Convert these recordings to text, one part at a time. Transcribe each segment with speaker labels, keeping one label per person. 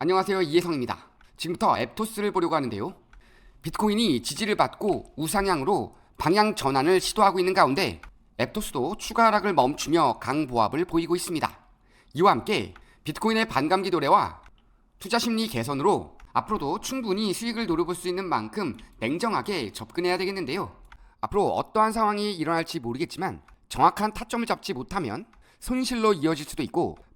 Speaker 1: 안녕하세요 이혜성입니다. 지금부터 앱토스를 보려고 하는데요. 비트코인이 지지를 받고 우상향으로 방향 전환을 시도하고 있는 가운데 앱토스도 추가 하락을 멈추며 강보합을 보이고 있습니다. 이와 함께 비트코인의 반감기 도래와 투자 심리 개선으로 앞으로도 충분히 수익을 노려볼 수 있는 만큼 냉정하게 접근해야 되겠는데요. 앞으로 어떠한 상황이 일어날지 모르겠지만 정확한 타점을 잡지 못하면 손실로 이어질 수도 있고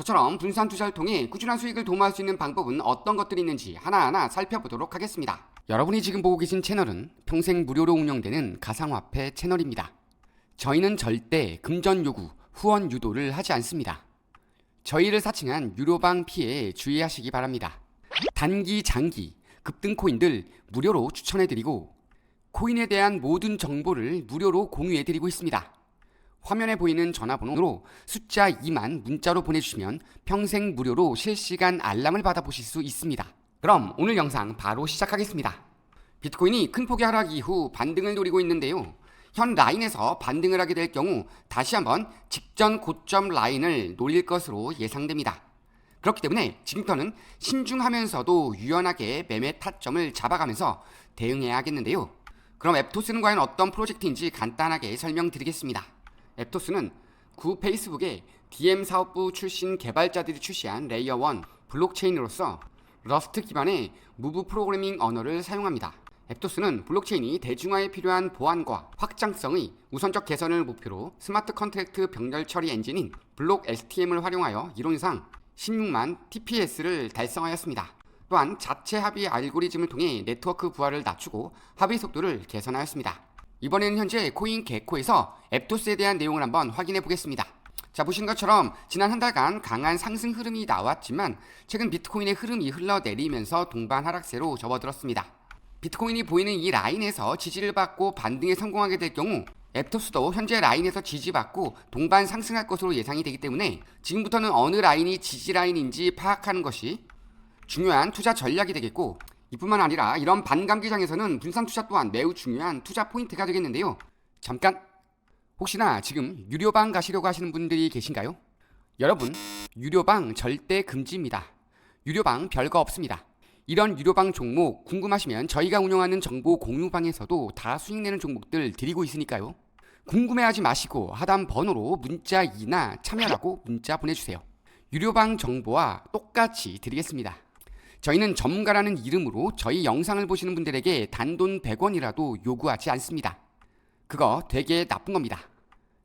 Speaker 1: 저처럼 분산 투자를 통해 꾸준한 수익을 도모할 수 있는 방법은 어떤 것들이 있는지 하나하나 살펴보도록 하겠습니다. 여러분이 지금 보고 계신 채널은 평생 무료로 운영되는 가상화폐 채널입니다. 저희는 절대 금전 요구, 후원 유도를 하지 않습니다. 저희를 사칭한 유료방 피해 주의하시기 바랍니다. 단기, 장기, 급등 코인들 무료로 추천해드리고 코인에 대한 모든 정보를 무료로 공유해드리고 있습니다. 화면에 보이는 전화번호로 숫자 2만 문자로 보내주시면 평생 무료로 실시간 알람을 받아보실 수 있습니다. 그럼 오늘 영상 바로 시작하겠습니다. 비트코인이 큰 폭의 하락 이후 반등을 노리고 있는데요. 현 라인에서 반등을 하게 될 경우 다시 한번 직전 고점 라인을 노릴 것으로 예상됩니다. 그렇기 때문에 지금부터는 신중하면서도 유연하게 매매 타점을 잡아가면서 대응해야 하겠는데요. 그럼 앱토스는 과연 어떤 프로젝트인지 간단하게 설명드리겠습니다. 앱토스는 구 페이스북의 DM 사업부 출신 개발자들이 출시한 레이어 1 블록체인으로서 러스트 기반의 무브 프로그래밍 언어를 사용합니다. 앱토스는 블록체인이 대중화에 필요한 보안과 확장성의 우선적 개선을 목표로 스마트 컨트랙트 병렬 처리 엔진인 블록 STM을 활용하여 이론상 16만 TPS를 달성하였습니다. 또한 자체 합의 알고리즘을 통해 네트워크 부하를 낮추고 합의 속도를 개선하였습니다. 이번에는 현재 코인 개코에서 앱토스에 대한 내용을 한번 확인해 보겠습니다. 자, 보신 것처럼 지난 한 달간 강한 상승 흐름이 나왔지만 최근 비트코인의 흐름이 흘러내리면서 동반 하락세로 접어들었습니다. 비트코인이 보이는 이 라인에서 지지를 받고 반등에 성공하게 될 경우 앱토스도 현재 라인에서 지지받고 동반 상승할 것으로 예상이 되기 때문에 지금부터는 어느 라인이 지지 라인인지 파악하는 것이 중요한 투자 전략이 되겠고 이뿐만 아니라 이런 반감기장에서는 분산 투자 또한 매우 중요한 투자 포인트가 되겠는데요. 잠깐 혹시나 지금 유료방 가시려고 하시는 분들이 계신가요? 여러분 유료방 절대 금지입니다. 유료방 별거 없습니다. 이런 유료방 종목 궁금하시면 저희가 운영하는 정보 공유방에서도 다 수익 내는 종목들 드리고 있으니까요. 궁금해하지 마시고 하단 번호로 문자 2나 참여라고 문자 보내주세요. 유료방 정보와 똑같이 드리겠습니다. 저희는 전문가라는 이름으로 저희 영상을 보시는 분들에게 단돈 100원이라도 요구하지 않습니다. 그거 되게 나쁜 겁니다.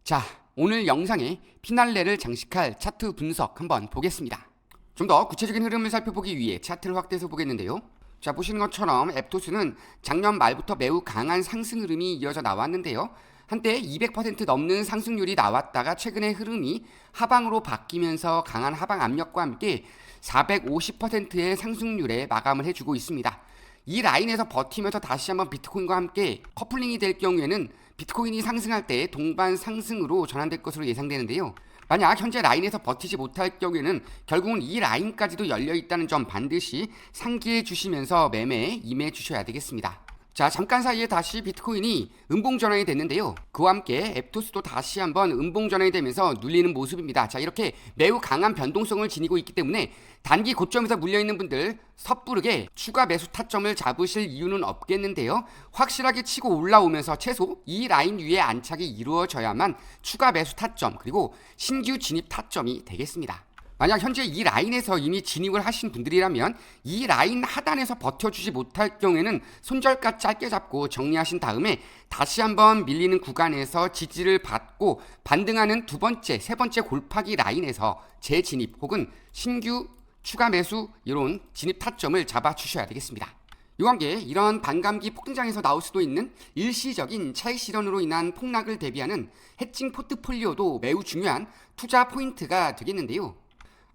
Speaker 1: 자, 오늘 영상에 피날레를 장식할 차트 분석 한번 보겠습니다. 좀 더 구체적인 흐름을 살펴보기 위해 차트를 확대해서 보겠는데요. 자, 보시는 것처럼 앱토스는 작년 말부터 매우 강한 상승 흐름이 이어져 나왔는데요. 한때 200% 넘는 상승률이 나왔다가 최근의 흐름이 하방으로 바뀌면서 강한 하방 압력과 함께 450%의 상승률에 마감을 해주고 있습니다. 이 라인에서 버티면서 다시 한번 비트코인과 함께 커플링이 될 경우에는 비트코인이 상승할 때 동반 상승으로 전환될 것으로 예상되는데요. 만약 현재 라인에서 버티지 못할 경우에는 결국은 이 라인까지도 열려 있다는 점 반드시 상기해 주시면서 매매에 임해 주셔야 되겠습니다. 자, 잠깐 사이에 다시 비트코인이 음봉 전환이 됐는데요. 그와 함께 앱토스도 다시 한번 음봉 전환이 되면서 눌리는 모습입니다. 자, 이렇게 매우 강한 변동성을 지니고 있기 때문에 단기 고점에서 물려 있는 분들 섣부르게 추가 매수 타점을 잡으실 이유는 없겠는데요. 확실하게 치고 올라오면서 최소 이 라인 위에 안착이 이루어져야만 추가 매수 타점 그리고 신규 진입 타점이 되겠습니다. 만약 현재 이 라인에서 이미 진입을 하신 분들이라면 이 라인 하단에서 버텨주지 못할 경우에는 손절가 짧게 잡고 정리하신 다음에 다시 한번 밀리는 구간에서 지지를 받고 반등하는 두 번째, 세 번째 골파기 라인에서 재진입 혹은 신규 추가 매수 이런 진입 타점을 잡아 주셔야 되겠습니다. 이와 함께 이런 반감기 폭등장에서 나올 수도 있는 일시적인 차익 실현으로 인한 폭락을 대비하는 해칭 포트폴리오도 매우 중요한 투자 포인트가 되겠는데요.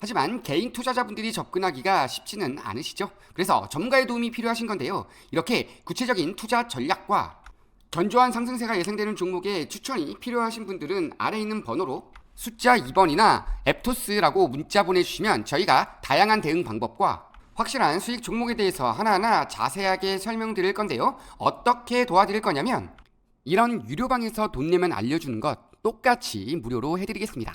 Speaker 1: 하지만 개인 투자자분들이 접근하기가 쉽지는 않으시죠. 그래서 전문가의 도움이 필요하신 건데요. 이렇게 구체적인 투자 전략과 견조한 상승세가 예상되는 종목에 추천이 필요하신 분들은 아래 있는 번호로 숫자 2번이나 앱토스라고 문자 보내주시면 저희가 다양한 대응 방법과 확실한 수익 종목에 대해서 하나하나 자세하게 설명드릴 건데요. 어떻게 도와드릴 거냐면 이런 유료방에서 돈 내면 알려주는 것 똑같이 무료로 해드리겠습니다.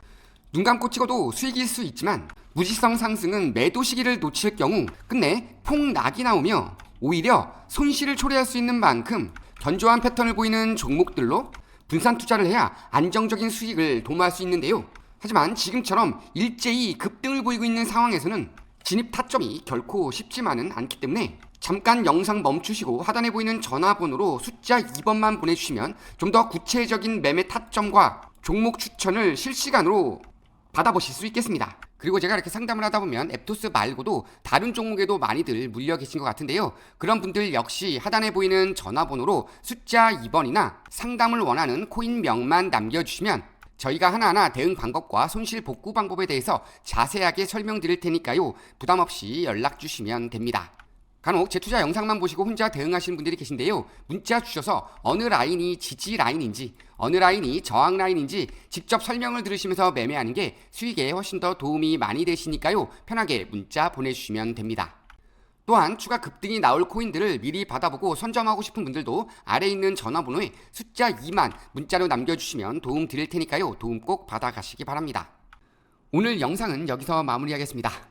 Speaker 1: 눈 감고 찍어도 수익일 수 있지만 무지성 상승은 매도 시기를 놓칠 경우 끝내 폭락이 나오며 오히려 손실을 초래할 수 있는 만큼 견조한 패턴을 보이는 종목들로 분산 투자를 해야 안정적인 수익을 도모할 수 있는데요. 하지만 지금처럼 일제히 급등을 보이고 있는 상황에서는 진입 타점이 결코 쉽지만은 않기 때문에 잠깐 영상 멈추시고 하단에 보이는 전화번호로 숫자 2번만 보내주시면 좀 더 구체적인 매매 타점과 종목 추천을 실시간으로 받아보실 수 있겠습니다. 그리고 제가 이렇게 상담을 하다 보면 앱토스 말고도 다른 종목에도 많이들 물려 계신 것 같은데요. 그런 분들 역시 하단에 보이는 전화번호로 숫자 2번이나 상담을 원하는 코인명만 남겨주시면 저희가 하나하나 대응 방법과 손실 복구 방법에 대해서 자세하게 설명드릴 테니까요. 부담 없이 연락 주시면 됩니다. 간혹 제 투자 영상만 보시고 혼자 대응하시는 분들이 계신데요. 문자 주셔서 어느 라인이 지지 라인인지, 어느 라인이 저항 라인인지 직접 설명을 들으시면서 매매하는 게 수익에 훨씬 더 도움이 많이 되시니까요. 편하게 문자 보내주시면 됩니다. 또한 추가 급등이 나올 코인들을 미리 받아보고 선점하고 싶은 분들도 아래 있는 전화번호에 숫자 2만 문자로 남겨주시면 도움 드릴 테니까요. 도움 꼭 받아가시기 바랍니다. 오늘 영상은 여기서 마무리하겠습니다.